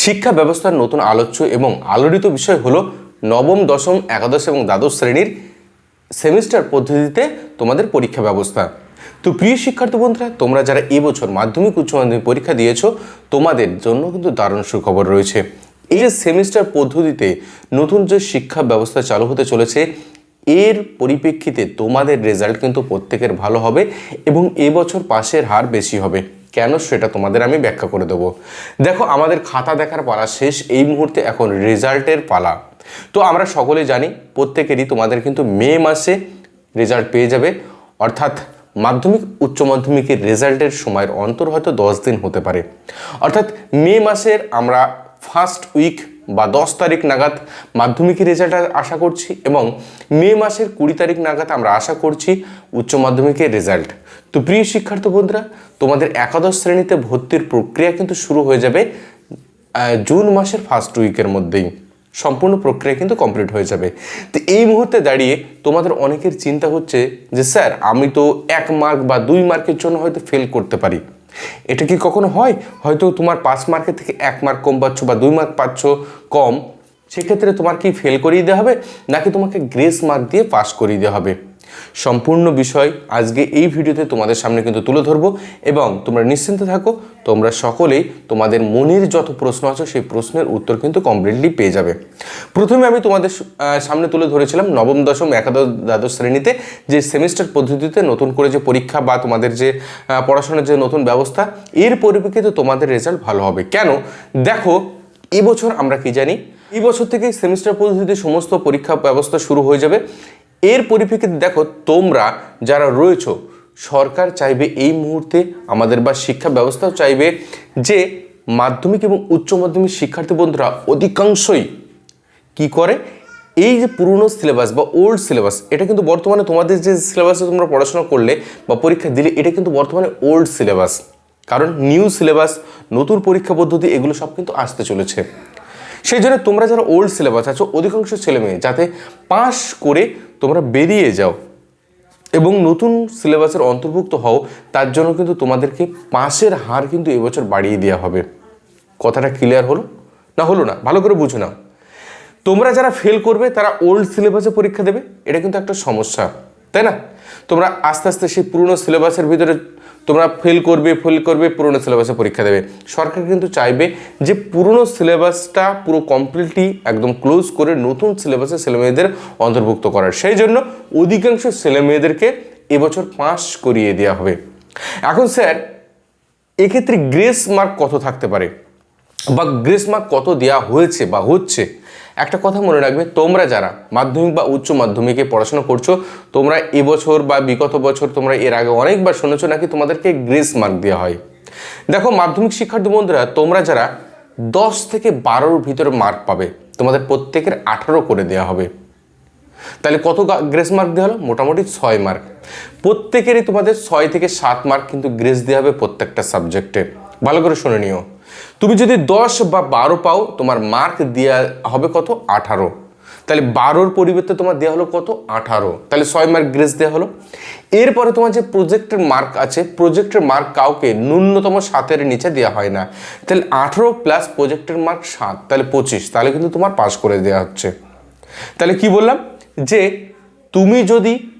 শিক্ষা ব্যবস্থার নতুন আলোচ্য এবং আলোড়িত বিষয় হলো নবম, দশম, একাদশ এবং দ্বাদশ শ্রেণির সেমিস্টার পদ্ধতিতে তোমাদের পরীক্ষা ব্যবস্থা। তো প্রিয় শিক্ষার্থী বন্ধুরা, তোমরা যারা এবছর মাধ্যমিক, উচ্চ মাধ্যমিক পরীক্ষা দিয়েছ, তোমাদের জন্য কিন্তু দারুণ সুখবর রয়েছে। এই যে সেমিস্টার পদ্ধতিতে নতুন যে শিক্ষা ব্যবস্থা চালু হতে চলেছে, এর পরিপ্রেক্ষিতে তোমাদের রেজাল্ট কিন্তু প্রত্যেকের ভালো হবে এবং এবছর পাশের হার বেশি হবে। কেন সেটা তোমাদের আমি ব্যাখ্যা করে দেবো। দেখো, আমাদের খাতা দেখার পালা শেষ, এই মুহূর্তে এখন রেজাল্টের পালা। তো আমরা সকলে জানি, প্রত্যেকেরই তোমাদের কিন্তু মে মাসে রেজাল্ট পেয়ে যাবে। অর্থাৎ মাধ্যমিক, উচ্চ মাধ্যমিকের রেজাল্টের সময়ের অন্তর হয়তো দশ দিন হতে পারে। অর্থাৎ মে মাসের আমরা ফার্স্ট উইক বা দশ তারিখ নাগাদ মাধ্যমিকের রেজাল্ট আশা করছি এবং মে মাসের কুড়ি তারিখ নাগাদ আমরা আশা করছি উচ্চ মাধ্যমিকের রেজাল্ট। তো প্রিয় শিক্ষার্থী বন্ধুরা, তোমাদের একাদশ শ্রেণীতে ভর্তির প্রক্রিয়া কিন্তু শুরু হয়ে যাবে জুন মাসের ফার্স্ট উইকের মধ্যেই। সম্পূর্ণ প্রক্রিয়া কিন্তু কমপ্লিট হয়ে যাবে। তো এই মুহূর্তে দাঁড়িয়ে তোমাদের অনেকের চিন্তা হচ্ছে যে, স্যার, আমি তো এক মার্ক বা দুই মার্কের জন্য হয়তো ফেল করতে পারি। এটা কি কখনো হয়? হয়তো তোমার পাঁচ মার্কের থেকে এক মার্ক কম পাচ্ছ বা দুই মার্ক পাচ্ছ কম, সেক্ষেত্রে তোমার কি ফেল করিয়ে দেওয়া হবে? নাকি তোমাকে গ্রেস মার্ক দিয়ে পাস করিয়ে দেওয়া হবে? সম্পূর্ণ বিষয় আজকে এই ভিডিওতে তোমাদের সামনে কিন্তু তুলে ধরবো এবং তোমরা নিশ্চিন্ত থাকো, তোমরা সকলেই তোমাদের মনের যত প্রশ্ন আছে সেই প্রশ্নের উত্তর কিন্তু কমপ্লিটলি পেয়ে যাবে। প্রথমে আমি তোমাদের সামনে তুলে ধরেছিলাম নবম, দশম, একাদশ, দ্বাদশ শ্রেণীতে যে সেমিস্টার পদ্ধতিতে নতুন করে যে পরীক্ষা বা তোমাদের যে পড়াশোনার যে নতুন ব্যবস্থা, এর পরিপ্রেক্ষিতে তোমাদের রেজাল্ট ভালো হবে। কেন? দেখো, এবছর আমরা কি জানি? এই বছর থেকে সেমিস্টার পদ্ধতিতে সমস্ত পরীক্ষা ব্যবস্থা শুরু হয়ে যাবে। এর পরিপ্রেক্ষিতে দেখো, তোমরা যারা রয়েছো, সরকার চাইবে এই মুহূর্তে আমাদের বা শিক্ষা ব্যবস্থাও চাইবে যে মাধ্যমিক এবং উচ্চ মাধ্যমিক শিক্ষার্থী বন্ধুরা অধিকাংশই কি করে? এই যে পুরনো সিলেবাস বা ওল্ড সিলেবাস, এটা কিন্তু বর্তমানে তোমাদের যে সিলেবাসে তোমরা পড়াশোনা করলে বা পরীক্ষা দিলে, এটা কিন্তু বর্তমানে ওল্ড সিলেবাস। কারণ নিউ সিলেবাস, নতুন পরীক্ষা পদ্ধতি, এগুলো সব কিন্তু আসতে চলেছে। সেই জন্য তোমরা যারা ওল্ড সিলেবাস আছো, অধিকাংশ ছেলে মেয়ে, যাতে পাস করে তোমরা বেরিয়ে যাও এবং নতুন সিলেবাসের অন্তর্ভুক্ত হও, তার জন্য কিন্তু তোমাদেরকে পাসের হার কিন্তু এবছর বাড়িয়ে দেওয়া হবে। কথাটা ক্লিয়ার হলো? না হলো না। ভালো করে বুঝো না তোমরা যারা ফেল করবে, তারা ওল্ড সিলেবাসে পরীক্ষা দেবে। এটা কিন্তু একটা সমস্যা, তাই না? তোমরা আস্তে আস্তে সেই পুরনো সিলেবাসের ভিতরে তোমরা ফেল করবে ফেল করবে, পুরনো সিলেবাসে পরীক্ষা দেবে। সরকার কিন্তু চাইবে যে পুরনো সিলেবাসটা পুরো কমপ্লিটলি একদম ক্লোজ করে নতুন সিলেবাসে ছেলেমেয়েদের অন্তর্ভুক্ত করার। সেই জন্য অধিকাংশ ছেলেমেয়েদেরকে এবছর পাস করিয়ে দেওয়া হবে। এখন স্যার এক্ষেত্রে গ্রেস মার্ক কত থাকতে পারে? বা গ্রেস মার্ক কত দেওয়া হয়েছে বা হচ্ছে? একটা কথা মনে রাখবে, তোমরা যারা মাধ্যমিক বা উচ্চ মাধ্যমিকে পড়াশোনা করছ, তোমরা এবছর বা বিগত বছর তোমরা এর আগে অনেকবার শুনেছো নাকি তোমাদেরকে গ্রেস মার্ক দেওয়া হয়? দেখো, মাধ্যমিক শিক্ষার্থী বন্ধুরা, তোমরা যারা দশ থেকে বারোর ভিতরে মার্ক পাবে, তোমাদের প্রত্যেকের আঠারো করে দেওয়া হবে। তাহলে কত গ্রেস মার্ক দেওয়া হলো? মোটামুটি ছয় মার্ক। প্রত্যেকেরই তোমাদের ছয় থেকে সাত মার্ক কিন্তু গ্রেস দেওয়া হবে প্রত্যেকটা সাবজেক্টে। ভালো করে শুনে নিও। তুমি যদি দশ বা বারো পাও, তোমার মার্ক দেওয়া হবে কত? আঠারো। তাহলে বারোর পরিবর্তে তোমার দেওয়া হলো কত? আঠারো। তাহলে ছয় মার্ক গ্রেস দেওয়া হলো। এরপরে তোমার যে প্রজেক্টের মার্ক আছে প্রজেক্টের মার্ক কাউকে ন্যূনতম সাতের নিচে দেওয়া হয় না। তাহলে আঠারো প্লাস প্রজেক্টের মার্ক সাত, তাহলে পঁচিশ। তাহলে কিন্তু তোমার পাস করে দেওয়া হচ্ছে। তাহলে কি বললাম? যে তুমি যদি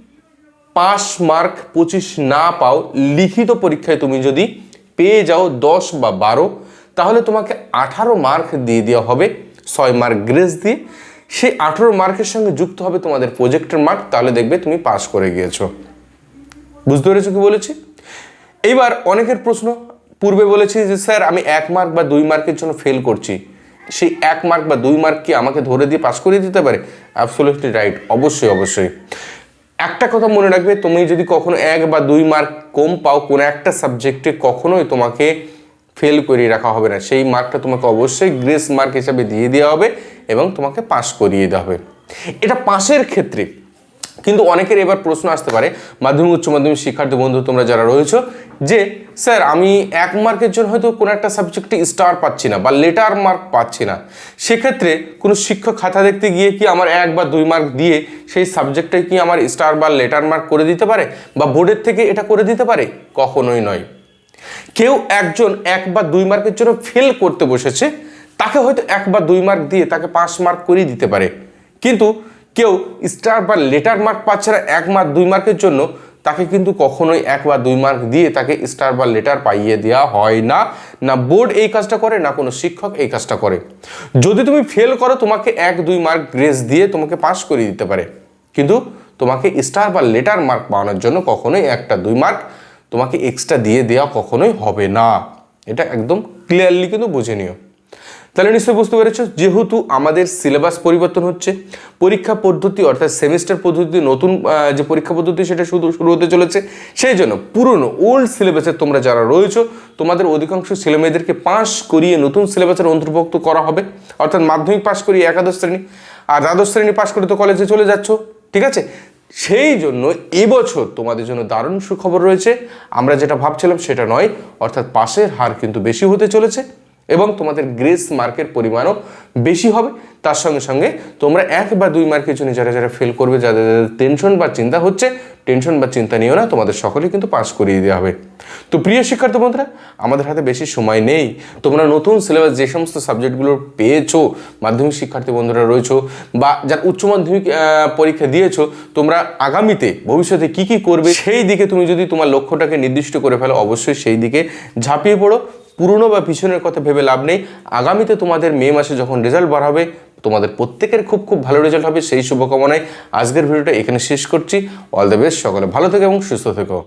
পাস মার্ক পঁচিশ না পাও, লিখিত পরীক্ষায় তুমি যদি পেয়ে যাও দশ বা বারো তাহলে তোমাকে আঠারো মার্ক দিয়ে দেওয়া হবে, ছয় মার্ক গ্রেস দিয়ে। সেই আঠারো মার্কের সঙ্গে যুক্ত হবে তোমাদের প্রজেক্টের মার্ক, তাহলে দেখবে তুমি পাস করে গিয়েছো। বুঝতে পেরেছ কি বলেছি? এইবার অনেকের প্রশ্ন, পূর্বে বলেছি যে, স্যার, আমি এক মার্ক বা দুই মার্কের জন্য ফেল করছি। সেই এক মার্ক বা দুই মার্ক কি আমাকে ধরে দিয়ে পাস করিয়ে দিতে পারে? অ্যাবসোলিউটলি রাইট অবশ্যই অবশ্যই। একটা কথা মনে রাখবে, তুমি যদি কখনো এক বা দুই মার্ক কম পাও কোনো একটা সাবজেক্টে কখনোই তোমাকে ফেল করিয়ে রাখা হবে না। সেই মার্কটা তোমাকে অবশ্যই গ্রেস মার্ক হিসাবে দিয়ে দেওয়া হবে এবং তোমাকে পাস করিয়ে দেওয়া হবে। এটা পাশের ক্ষেত্রে কিন্তু অনেকের এবার প্রশ্ন আসতে পারে, মাধ্যমিক, উচ্চ মাধ্যমিক শিক্ষার্থী বন্ধু তোমরা যারা রয়েছো, যে, স্যার, আমি এক মার্কের জন্য হয়তো কোনো একটা সাবজেক্টে স্টার পাচ্ছি না বা লেটার মার্ক পাচ্ছি না। সেক্ষেত্রে কোনো শিক্ষক খাতা দেখতে গিয়ে কি আমার এক বা দুই মার্ক দিয়ে সেই সাবজেক্টে কি আমার স্টার বা লেটার মার্ক করে দিতে পারে? বা বোর্ডের থেকে এটা করে দিতে পারে? কখনোই নয়। কেউ একজন এক বা দুই মার্কের জন্য ফেল করতে বসেছে, তাকে হয়তো এক বা দুই মার্ক দিয়ে তাকে পাঁচ মার্ক করিয়ে দিতে পারে। কিন্তু কেউ স্টার বা লেটার মার্ক পাচ্ছে না এক মার্ক, দুই মার্কের জন্য, তাকে কিন্তু কখনোই এক বা দুই মার্ক দিয়ে তাকে স্টার বা লেটার পাইয়ে দেওয়া হয় না। না বোর্ড এই কাজটা করে, না কোনো শিক্ষক এই কাজটা করে। যদি তুমি ফেল করো, তোমাকে এক, দুই মার্ক গ্রেস দিয়ে তোমাকে পাস করিয়ে দিতে পারে। কিন্তু তোমাকে স্টার বা লেটার মার্ক পাওয়ানোর জন্য কখনোই একটা দুই মার্ক তোমাকে এক্সট্রা দিয়ে দেওয়া কখনোই হবে না। এটা একদম ক্লিয়ারলি কিন্তু বুঝে নিও। তাহলে নিশ্চয়ই বুঝতে পেরেছ, যেহেতু আমাদের সিলেবাস পরিবর্তন হচ্ছে, পরীক্ষা পদ্ধতি অর্থাৎ সেমিস্টার পদ্ধতি, নতুন যে পরীক্ষা পদ্ধতি সেটা শুধু শুরু হতে চলেছে, সেই জন্য পুরনো ওল্ড সিলেবাসে তোমরা যারা রয়েছো, তোমাদের অধিকাংশ ছেলেমেয়েদেরকে পাস করিয়ে নতুন সিলেবাসের অন্তর্ভুক্ত করা হবে। অর্থাৎ মাধ্যমিক পাস করিয়ে একাদশ শ্রেণি, আর দ্বাদশ শ্রেণি পাস করে তো কলেজে চলে যাচ্ছ, ঠিক আছে? সেই জন্য এবছর তোমাদের জন্য দারুণ সুখবর রয়েছে। আমরা যেটা ভাবছিলাম সেটা নয়, অর্থাৎ পাশের হার কিন্তু বেশি হতে চলেছে। এবং তোমাদের গ্রেস মার্কের পরিমাণও বেশি হবে। তার সঙ্গে সঙ্গে তোমরা এক বা দুই মার্কের জন্য যারা যারা ফেল করবে যাদের যাদের টেনশন বা চিন্তা হচ্ছে টেনশন বা চিন্তা নিও না তোমাদের সকলে কিন্তু পাস করিয়ে দেওয়া হবে। তো প্রিয় শিক্ষার্থী বন্ধুরা আমাদের হাতে বেশি সময় নেই। তোমরা নতুন সিলেবাস যে সমস্ত সাবজেক্টগুলো পেয়েছ মাধ্যমিক শিক্ষার্থী বন্ধুরা রয়েছো বা যারা উচ্চ মাধ্যমিক পরীক্ষা দিয়েছ তোমরা আগামীতে ভবিষ্যতে কি কি করবে সেই দিকে তুমি যদি তোমার লক্ষ্যটাকে নির্দিষ্ট করে ফেলো অবশ্যই সেই দিকে ঝাঁপিয়ে পড়ো। পুরনো বা পিছনের কথা ভেবে লাভ নেই। আগামীতে তোমাদের মে মাসে যখন রেজাল্ট বাড়াবে তোমাদের প্রত্যেকের খুব খুব ভালো রেজাল্ট হবে। সেই শুভকামনায় আজকের ভিডিওটা এখানে শেষ করছি। অল দ্য বেস্ট, সকলে ভালো থেকো এবং সুস্থ থেকো।